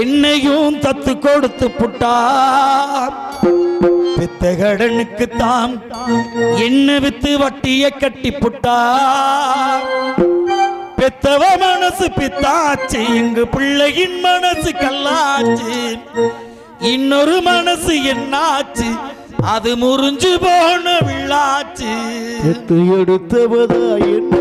என்னையும் தத்து கொடுத்து புட்டார் வித்தகடனுக்கு தாம் என்ன வித்து வட்டிய கட்டி புட்டார் பெத்தவ மனசு பித்தாச்சு இங்கு பிள்ளையின் மனசு கல்லாச்சு. இன்னொரு மனசு என்னாச்சு அது முறிஞ்சு போன விழாச்சு எடுத்தவதா என்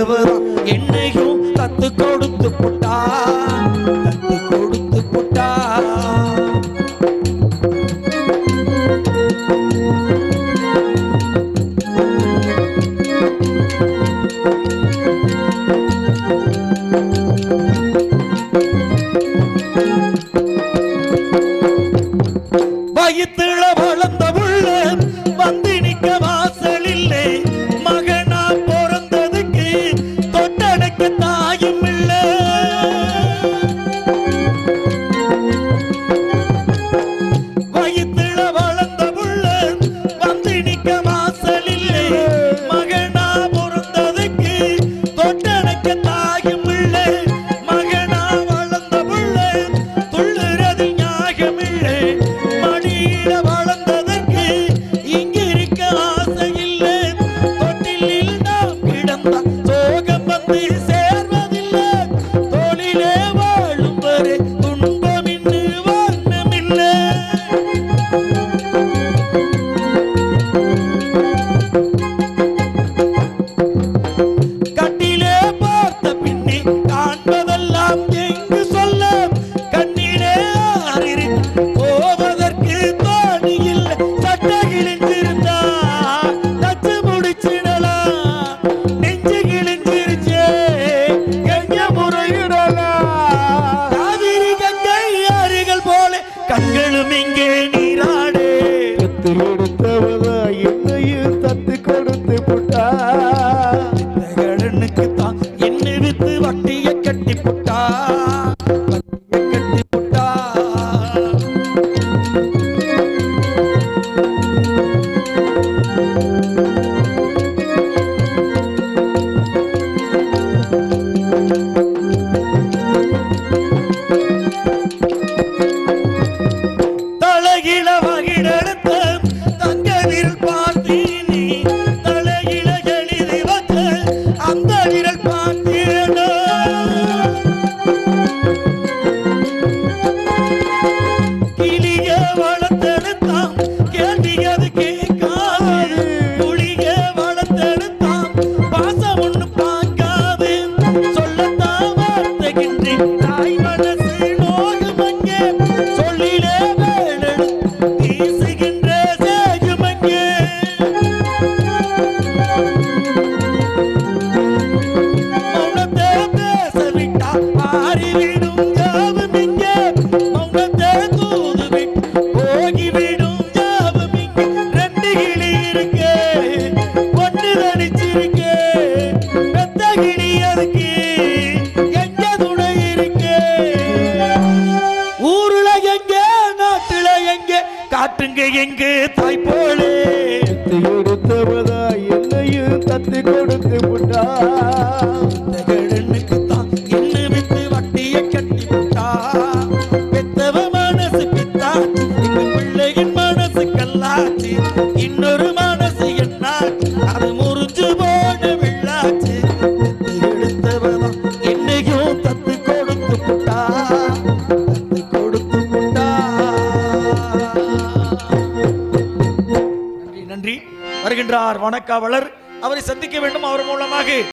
தேவரா? என்னையும் தத்து கொடுத்து புட்டா தத்து கொடுத்து புட்டா. வயிற்றுல வளர்ந்த உள்ள cama கருத்தில் எடுத்தவதா என்னையும் தத்து கொடுத்து போட்டா. கடனுக்கு தான் என்னெடுத்து வட்டியை கட்டி போட்டா. அந்த எங்க எங்கு தாய் போலே சித்தி எடுத்தவதா என்னையும் தத்து கொடுத்து விட்டா? கடனுக்கு தான் என்ன விட்டு வட்டியை கட்டி விட்டா? இன்னொரு வருகின்றார். வணக்காவலர் அவரை சந்திக்க வேண்டும். அவர் மூலமாக